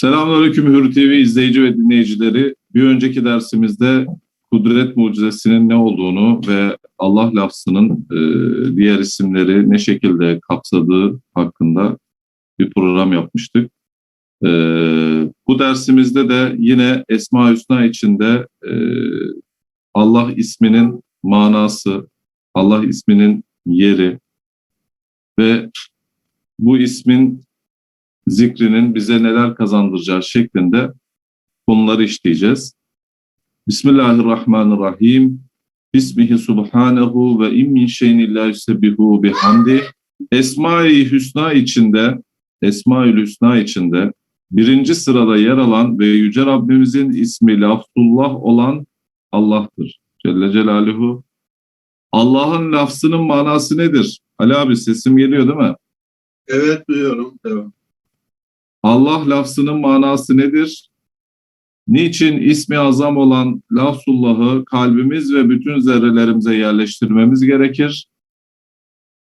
Selamünaleyküm Hür TV izleyici ve dinleyicileri. Bir önceki dersimizde kudret mucizesinin ne olduğunu ve Allah lafzının e, diğer isimleri ne şekilde kapsadığı hakkında bir program yapmıştık. E, bu dersimizde de yine Esma Hüsna içinde e, Allah isminin manası, Allah isminin yeri ve bu ismin zikrinin bize neler kazandıracağı şeklinde konuları işleyeceğiz. Bismillahirrahmanirrahim. Bismihi subhanehu ve in min şeyin illa yusebbihu bihamdi. Esma-i Hüsna içinde, Esma-ül Hüsna içinde birinci sırada yer alan ve Yüce Rabbimizin ismi Lafzullah olan Allah'tır. Celle Celaluhu. Allah'ın lafzının manası nedir? Ali abi sesim geliyor değil mi? Evet duyuyorum. Devam. Allah lafzının manası nedir? Niçin ismi azam olan lafzullahı kalbimiz ve bütün zerrelerimize yerleştirmemiz gerekir?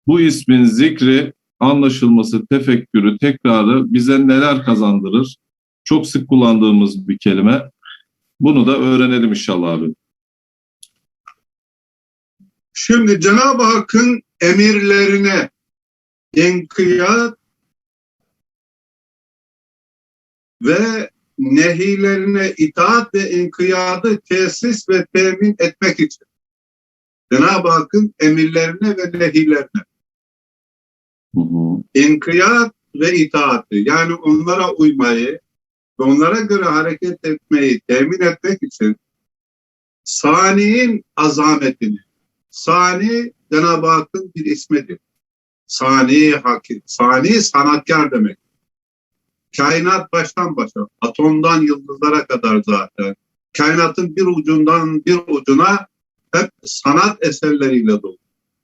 Bu ismin zikri, anlaşılması, tefekkürü, tekrarı bize neler kazandırır? Çok sık kullandığımız bir kelime. Bunu da öğrenelim inşallah abi. Şimdi Cenab-ı Hakk'ın emirlerine inkiyat ve nehilerine itaat ve inkiyadı tesis ve temin etmek için. Cenab-ı Hakk'ın emirlerine ve nehilerine Hı hı. inkiyat ve itaati yani onlara uymayı ve onlara göre hareket etmeyi temin etmek için saniyin azametini, sani Cenab-ı Hakk'ın bir ismidir. Sani hakim, sani sanatkar demek. Kainat baştan başa, atomdan yıldızlara kadar zaten. Kainatın bir ucundan bir ucuna hep sanat eserleriyle dolu.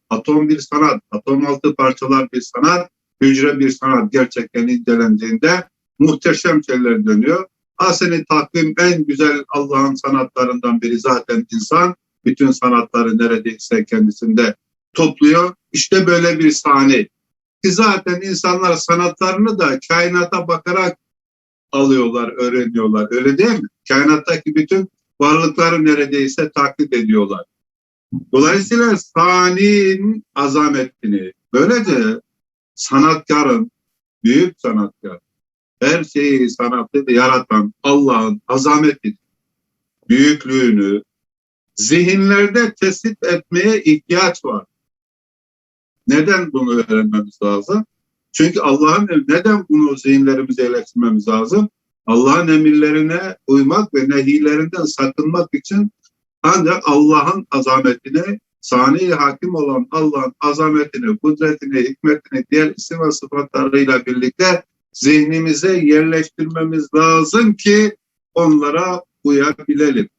Atom bir sanat, atom altı parçalar bir sanat, hücre bir sanat gerçekten incelendiğinde muhteşem şeyler dönüyor. Aseni takvim en güzel Allah'ın sanatlarından biri zaten insan. Bütün sanatları neredeyse kendisinde topluyor. İşte böyle bir sahne. Ki zaten insanlar sanatlarını da kainata bakarak alıyorlar, öğreniyorlar. Öyle değil mi? Kainattaki bütün varlıkları neredeyse taklit ediyorlar. Dolayısıyla sani'nin azametini, böylece sanatkarın, büyük sanatkar, her şeyi sanatı yaratan Allah'ın azametini, büyüklüğünü zihinlerde tespit etmeye ihtiyaç var. Neden bunu öğrenmemiz lazım? Çünkü Allah'ın neden bunu zihinlerimize yerleştirmemiz lazım? Allah'ın emirlerine uymak ve nehilerinden sakınmak için ancak Allah'ın azametini, sani hakim olan Allah'ın azametini, kudretini, hikmetini, diğer isim ve sıfatlarıyla birlikte zihnimize yerleştirmemiz lazım ki onlara uyabilelim.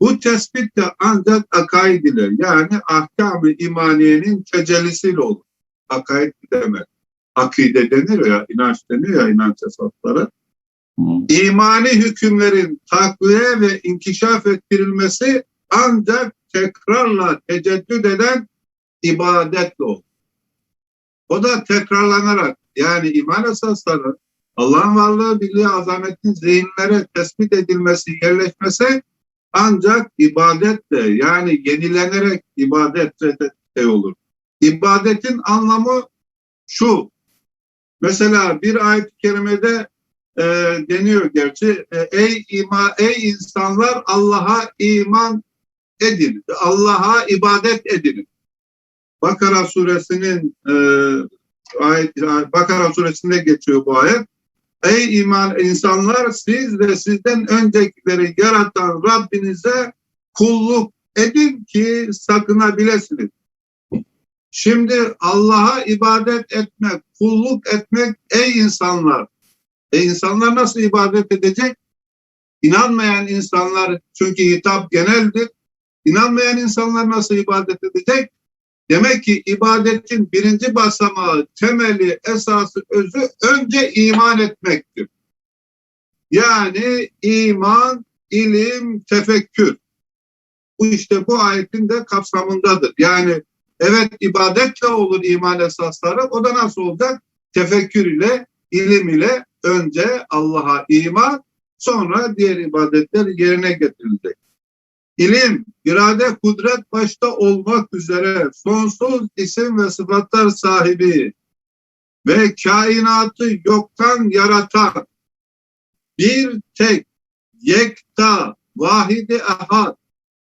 Bu tespit de ancak akaid ile yani ahkam-ı imaniyenin tecellisiyle olur. Akaid demek. Akide denir ya, inanç deniyor ya inanç esasları. İmani hükümlerin takviye ve inkişaf ettirilmesi ancak tekrarla teceddüd eden ibadetle olur. O da tekrarlanarak yani iman esasları Allah'ın varlığı, birliği, azametinin zihinlere tespit edilmesi, yerleşmesi ancak ibadetle yani yenilenerek ibadetle de olur. İbadetin anlamı şu. Mesela bir ayet-i kerimede e, deniyor gerçi e, ey ima ey insanlar Allah'a iman edin. Allah'a ibadet edin. Bakara suresinin e, ayet Bakara suresinde geçiyor bu ayet. Ey iman insanlar siz ve sizden öncekileri yaratan Rabbinize kulluk edin ki sakınabilirsiniz. Şimdi Allah'a ibadet etmek, kulluk etmek ey insanlar. E insanlar nasıl ibadet edecek? İnanmayan insanlar çünkü hitap geneldir. İnanmayan insanlar nasıl ibadet edecek? Demek ki ibadetin birinci basamağı, temeli, esası, özü önce iman etmektir. Yani iman, ilim, tefekkür. Bu işte bu ayetin de kapsamındadır. Yani evet ibadetle olur iman esasları. O da nasıl olacak? Tefekkür ile, ilim ile önce Allah'a iman, sonra diğer ibadetler yerine getirilecek. İlim, irade, kudret başta olmak üzere sonsuz isim ve sıfatlar sahibi ve kainatı yoktan yaratan bir tek, yekta, vahidi ahad,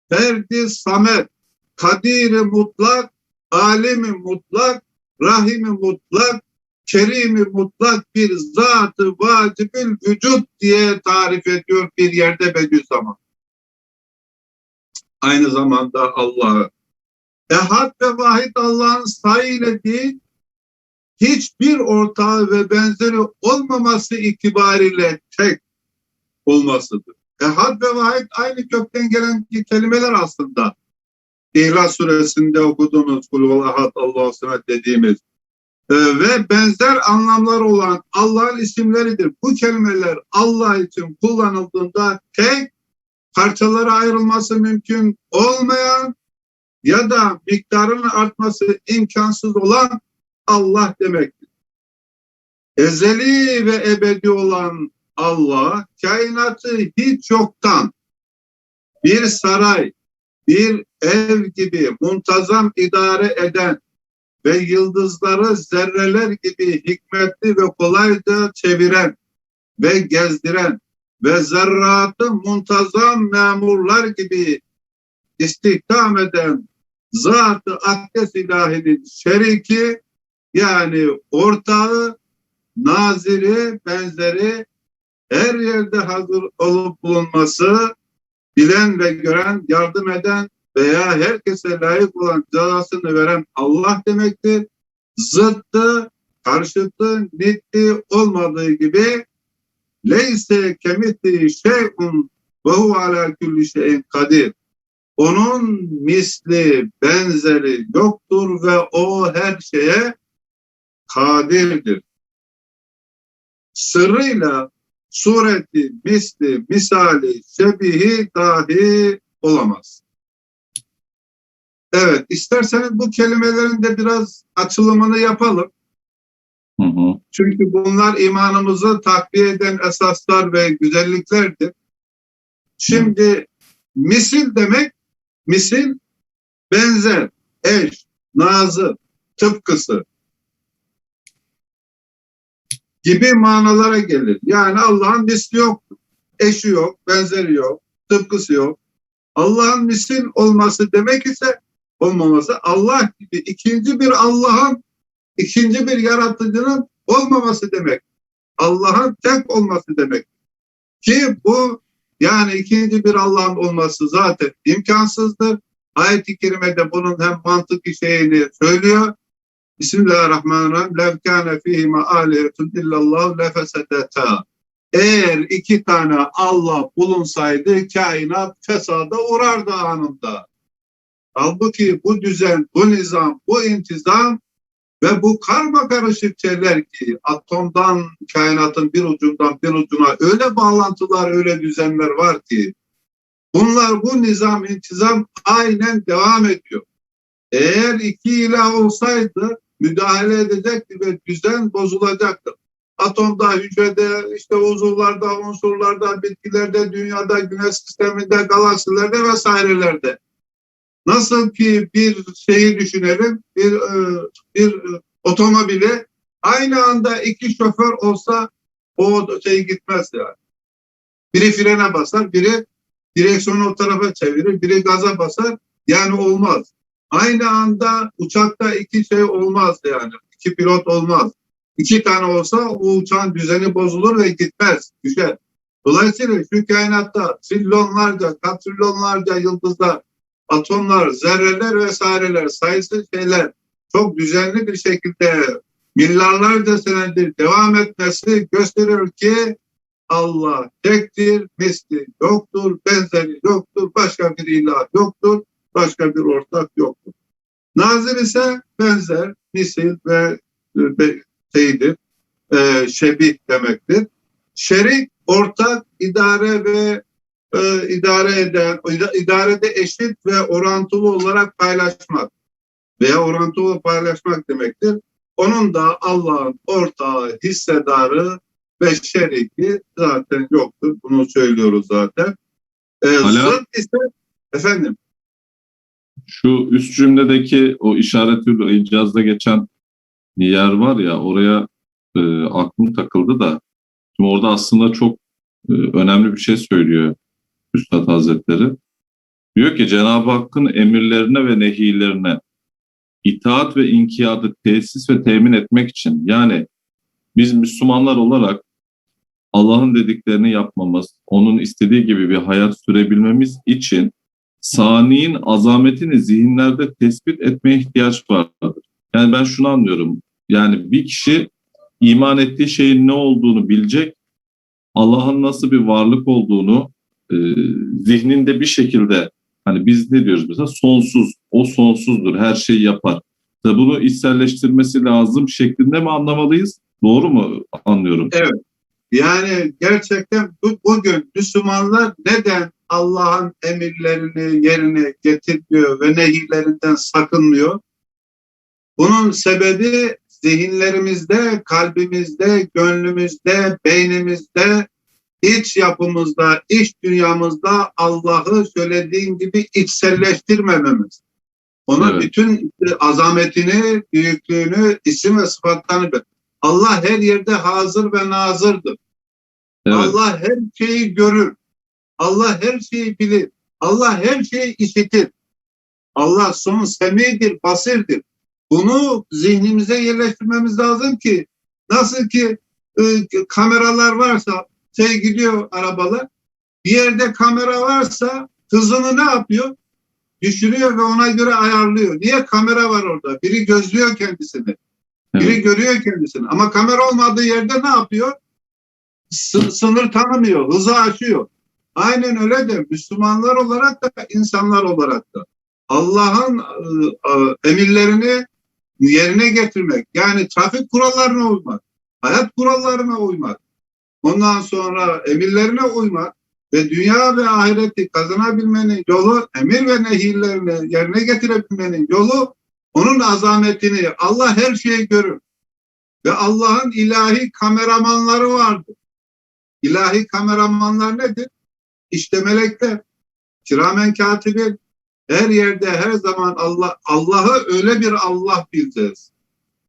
ferdi samet, kadiri mutlak, alimi mutlak, rahimi mutlak, kerimi mutlak bir zatı vacibül vücut diye tarif ediyor bir yerde Bediüzzaman. Aynı zamanda Allah'ı. Ehad ve vahid Allah'ın sayıyla değil, hiçbir ortağı ve benzeri olmaması itibariyle tek olmasıdır. Ehad ve vahid aynı kökten gelen kelimeler aslında. İhlas suresinde okuduğumuz kul ahad Allahu samet dediğimiz ee, ve benzer anlamlar olan Allah'ın isimleridir. Bu kelimeler Allah için kullanıldığında tek parçalara ayrılması mümkün olmayan ya da miktarının artması imkansız olan Allah demektir. Ezeli ve ebedi olan Allah kainatı hiç yoktan bir saray, bir ev gibi muntazam idare eden ve yıldızları zerreler gibi hikmetli ve kolayca çeviren ve gezdiren ve zerratı muntazam memurlar gibi istihdam eden zat-ı akdes ilahinin şeriki yani ortağı, naziri, benzeri her yerde hazır olup bulunması, bilen ve gören, yardım eden veya herkese layık olan cezasını veren Allah demektir. Zıttı, karşıtı, nitti olmadığı gibi leyse kemiti şey'un ve hu ala kulli şeyin kadir. Onun misli, benzeri yoktur ve o her şeye kadirdir. Sırrıyla sureti, misli, misali, şebihi dahi olamaz. Evet, isterseniz bu kelimelerin de biraz açılımını yapalım. Çünkü bunlar imanımızı takviye eden esaslar ve güzelliklerdir. Şimdi misil demek, misil benzer, eş, nazı, tıpkısı gibi manalara gelir. Yani Allah'ın misli yoktur. Eşi yok, benzeri yok, tıpkısı yok. Allah'ın misil olması demek ise olmaması Allah gibi ikinci bir Allah'ın ikinci bir yaratıcının olmaması demek. Allah'ın tek olması demek. Ki bu yani ikinci bir Allah'ın olması zaten imkansızdır. Ayet-i Kerime'de bunun hem mantık şeyini söylüyor. Bismillahirrahmanirrahim. Lev kâne fîhime âliyetun illallah lefesedetâ. Eğer iki tane Allah bulunsaydı kainat fesada uğrardı anında. Halbuki bu düzen, bu nizam, bu intizam ve bu karma karışık şeyler ki atomdan kainatın bir ucundan bir ucuna öyle bağlantılar, öyle düzenler var ki bunlar bu nizam, intizam aynen devam ediyor. Eğer iki ilah olsaydı müdahale edecekti ve düzen bozulacaktı. Atomda, hücrede, işte uzuvlarda, unsurlarda, bitkilerde, dünyada, güneş sisteminde, galaksilerde vesairelerde. Nasıl ki bir şeyi düşünelim, bir e, bir otomobili aynı anda iki şoför olsa o şey gitmez yani. Biri frene basar, biri direksiyonu o tarafa çevirir, biri gaza basar. Yani olmaz. Aynı anda uçakta iki şey olmaz yani. İki pilot olmaz. İki tane olsa o uçağın düzeni bozulur ve gitmez, düşer. Dolayısıyla şu kainatta trilyonlarca, katrilyonlarca yıldızlar, atomlar, zerreler vesaireler, sayısız şeyler çok düzenli bir şekilde milyarlarca senedir devam etmesi gösteriyor ki Allah tektir, misli yoktur, benzeri yoktur, başka bir ilah yoktur, başka bir ortak yoktur. Nazir ise benzer, misil ve, ve şeydir, e, şebih demektir. Şerik, ortak, idare ve e, idare eden, idarede eşit ve orantılı olarak paylaşmak veya orantılı paylaşmak demektir. Onun da Allah'ın ortağı, hissedarı ve şeriki zaten yoktur. Bunu söylüyoruz zaten. Hala- zıt ise efendim Şu üst cümledeki o işaretül icazda geçen yer var ya oraya e, aklım takıldı da şimdi orada aslında çok e, önemli bir şey söylüyor Üstad Hazretleri. Diyor ki Cenab-ı Hakk'ın emirlerine ve nehilerine itaat ve inkiyadı tesis ve temin etmek için yani biz Müslümanlar olarak Allah'ın dediklerini yapmamız, onun istediği gibi bir hayat sürebilmemiz için saniyin azametini zihinlerde tespit etmeye ihtiyaç vardır. Yani ben şunu anlıyorum. Yani bir kişi iman ettiği şeyin ne olduğunu bilecek, Allah'ın nasıl bir varlık olduğunu e, zihninde bir şekilde hani biz ne diyoruz mesela sonsuz, o sonsuzdur, her şeyi yapar. Tabi bunu içselleştirmesi lazım şeklinde mi anlamalıyız? Doğru mu anlıyorum? Yani gerçekten bu, bugün Müslümanlar neden Allah'ın emirlerini yerine getirmiyor ve nehirlerinden sakınmıyor? Bunun sebebi zihinlerimizde, kalbimizde, gönlümüzde, beynimizde, iç yapımızda, iç dünyamızda Allah'ı söylediğin gibi içselleştirmememiz. Ona Evet. bütün azametini, büyüklüğünü, isim ve sıfatlarını bil- Allah her yerde hazır ve nazırdır. Evet. Allah her şeyi görür. Allah her şeyi bilir. Allah her şeyi işitir. Allah son semidir, basirdir. Bunu zihnimize yerleştirmemiz lazım ki nasıl ki e, kameralar varsa şey gidiyor arabalar bir yerde kamera varsa hızını ne yapıyor? Düşürüyor ve ona göre ayarlıyor. Niye? Kamera var orada. Biri gözlüyor kendisini. Biri Evet. görüyor kendisini. Ama kamera olmadığı yerde ne yapıyor? Sı- sınır tanımıyor, hızı aşıyor. Aynen öyle de Müslümanlar olarak da insanlar olarak da Allah'ın e, e, emirlerini yerine getirmek. Yani trafik kurallarına uymak, hayat kurallarına uymak, ondan sonra emirlerine uymak ve dünya ve ahireti kazanabilmenin yolu, emir ve nehirlerini yerine getirebilmenin yolu onun azametini Allah her şeyi görür. Ve Allah'ın ilahi kameramanları vardır. İlahi kameramanlar nedir? İşte melekler, kiramen katibin. Her yerde her zaman Allah Allah'ı öyle bir Allah bileceğiz.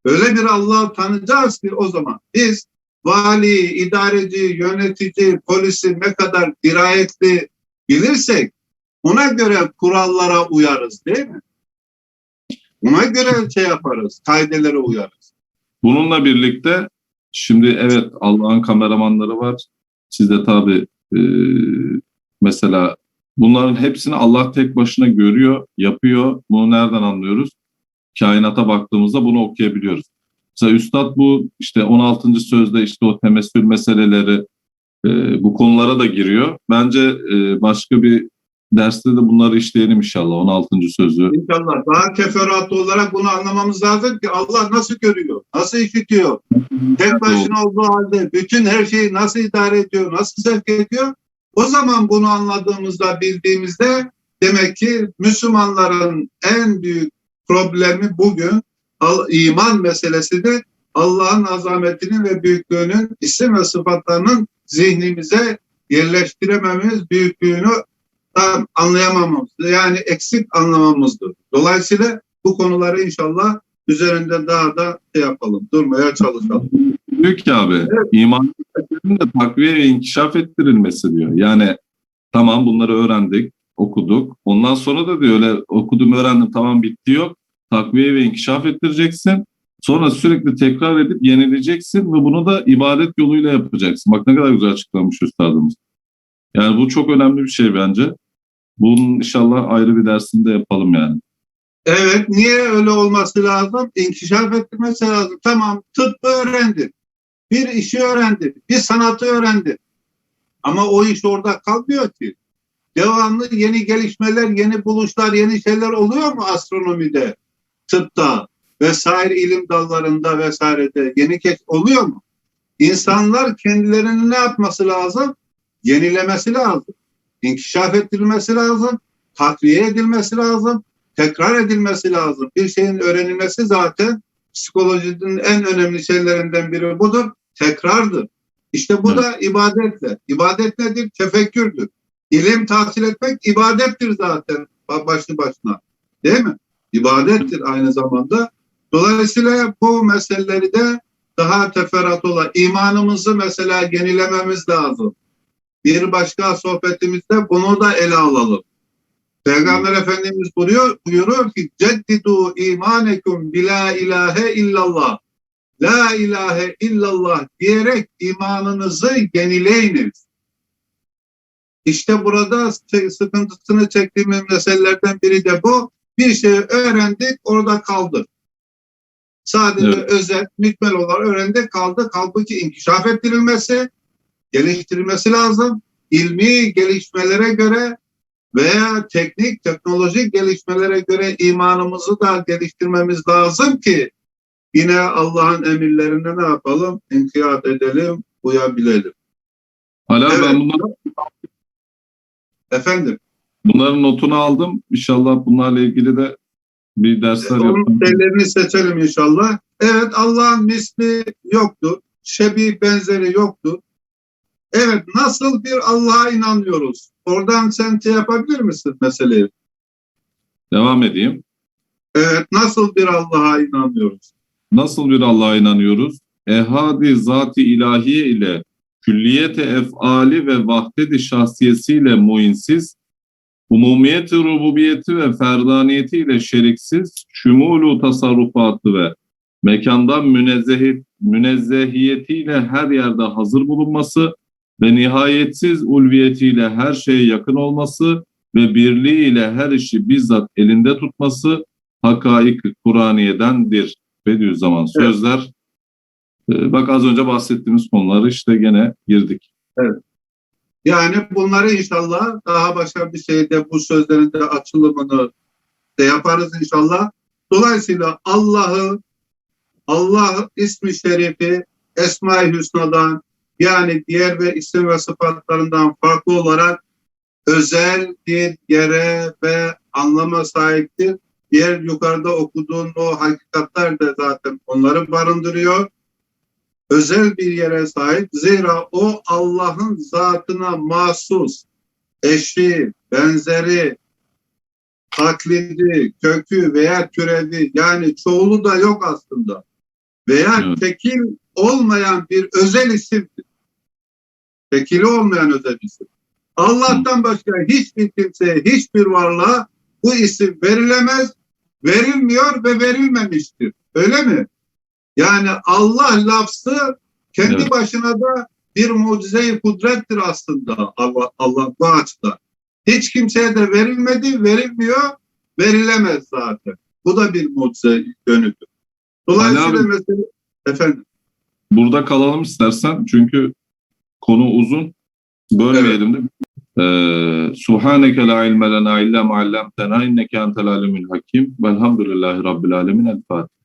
Öyle bir Allah tanıyacağız ki o zaman biz vali, idareci, yönetici, polisi ne kadar dirayetli bilirsek ona göre kurallara uyarız değil mi? Ona göre şey yaparız, kaidelere uyarız. Bununla birlikte şimdi evet Allah'ın kameramanları var. Siz de tabii e, mesela bunların hepsini Allah tek başına görüyor, yapıyor. Bunu nereden anlıyoruz? Kainata baktığımızda bunu okuyabiliyoruz. Mesela Üstad bu işte 16. sözde işte o temessül meseleleri e, bu konulara da giriyor. Bence e, başka bir derste de bunları işleyelim inşallah 16. sözü. İnşallah daha teferruatlı olarak bunu anlamamız lazım ki Allah nasıl görüyor, nasıl işitiyor, tek başına olduğu halde bütün her şeyi nasıl idare ediyor, nasıl sevk ediyor. O zaman bunu anladığımızda, bildiğimizde demek ki Müslümanların en büyük problemi bugün al- iman meselesi de Allah'ın azametinin ve büyüklüğünün isim ve sıfatlarının zihnimize yerleştirememiz, büyüklüğünü tam anlayamamamız, yani eksik anlamamızdır. Dolayısıyla bu konuları inşallah üzerinde daha da şey yapalım, durmaya çalışalım. Ki abi iman meselesinin de takviye ve inkişaf ettirilmesi diyor. Yani tamam bunları öğrendik, okuduk. Ondan sonra da diyor öyle okudum öğrendim tamam bitti yok. Takviye ve inkişaf ettireceksin. Sonra sürekli tekrar edip yenileyeceksin ve bunu da ibadet yoluyla yapacaksın. Bak ne kadar güzel açıklamış üstadımız. Yani bu çok önemli bir şey bence. Bunun inşallah ayrı bir dersinde yapalım yani. Evet, niye öyle olması lazım? İnkişaf ettirmesi lazım. Tamam, tıbbı öğrendi. Bir işi öğrendi. Bir sanatı öğrendi. Ama o iş orada kalmıyor ki. Devamlı yeni gelişmeler, yeni buluşlar, yeni şeyler oluyor mu astronomide, tıpta vesaire ilim dallarında vesairede yeni keş oluyor mu? İnsanlar kendilerini ne yapması lazım? Yenilemesi lazım. İnkişaf ettirilmesi lazım. Takviye edilmesi lazım tekrar edilmesi lazım. Bir şeyin öğrenilmesi zaten psikolojinin en önemli şeylerinden biri budur. Tekrardır. İşte bu Evet. da ibadetle. İbadet nedir? Tefekkürdür. İlim tahsil etmek ibadettir zaten ba- başlı başına. Değil mi? İbadettir aynı zamanda. Dolayısıyla bu meseleleri de daha teferruat olan imanımızı mesela yenilememiz lazım. Bir başka sohbetimizde bunu da ele alalım. Peygamber Efendimiz buyuruyor, buyuruyor ki ceddidu imanekum bila ilahe illallah. La ilahe illallah diyerek imanınızı yenileyiniz. İşte burada sıkıntısını çektiğimiz meselelerden biri de bu. Bir şey öğrendik orada kaldı. Sadece Evet. özel, mükmel olarak öğrendik kaldı. Halbuki inkişaf ettirilmesi, geliştirilmesi lazım. İlmi gelişmelere göre veya teknik, teknolojik gelişmelere göre imanımızı da geliştirmemiz lazım ki yine Allah'ın emirlerine ne yapalım? İnkiyat edelim, uyabilelim. Hala Evet. ben bunlar, Efendim, bunların notunu aldım. İnşallah bunlarla ilgili de bir dersler onun yapalım. şeylerini seçelim inşallah. Evet, Allah'ın misli yoktur. Şebih benzeri yoktur. Evet, nasıl bir Allah'a inanıyoruz? Oradan sen şey yapabilir misin meseleyi? Devam edeyim. Evet, nasıl bir Allah'a inanıyoruz? Nasıl bir Allah'a inanıyoruz? Ehadi zati ilahiye ile külliyete efali ve vahdedi şahsiyesiyle muinsiz, umumiyeti rububiyeti ve ferdaniyeti ile şeriksiz, şumulu tasarrufatı ve mekandan münezzeh, münezzehiyetiyle her yerde hazır bulunması ve nihayetsiz ulviyetiyle her şeye yakın olması ve birliğiyle her işi bizzat elinde tutması hakaik Kur'aniyedendir. Bediüzzaman sözler. Ee, Bak az önce bahsettiğimiz konuları işte gene girdik. Yani bunları inşallah daha başka bir şeyde bu sözlerin de açılımını de yaparız inşallah. Dolayısıyla Allah'ı, Allah ismi şerifi Esma-i Hüsna'dan yani diğer ve isim ve sıfatlarından farklı olarak özel bir yere ve anlama sahiptir. Diğer yukarıda okuduğun o hakikatler de zaten onları barındırıyor. Özel bir yere sahip. Zira o Allah'ın zatına mahsus, eşi, benzeri, taklidi, kökü veya türevi yani çoğulu da yok aslında. Veya Evet. tekil olmayan bir özel isimdir. Tekili olmayan özel isim. Allah'tan başka hiçbir kimseye, hiçbir varlığa bu isim verilemez, verilmiyor ve verilmemiştir. Öyle mi? Yani Allah lafzı kendi Evet. başına da bir mucize-i kudrettir aslında Allah, Allah bu açıdan. Hiç kimseye de verilmedi, verilmiyor, verilemez zaten. Bu da bir mucize yönüdür. Dolayısıyla mesela efendim Burada kalalım istersen çünkü konu uzun. Bölmeyelim de. Ee, Subhaneke la ilme lena illa ma allamtena inneke entel alimul hakim. Velhamdülillahi rabbil alemin. El Fatiha.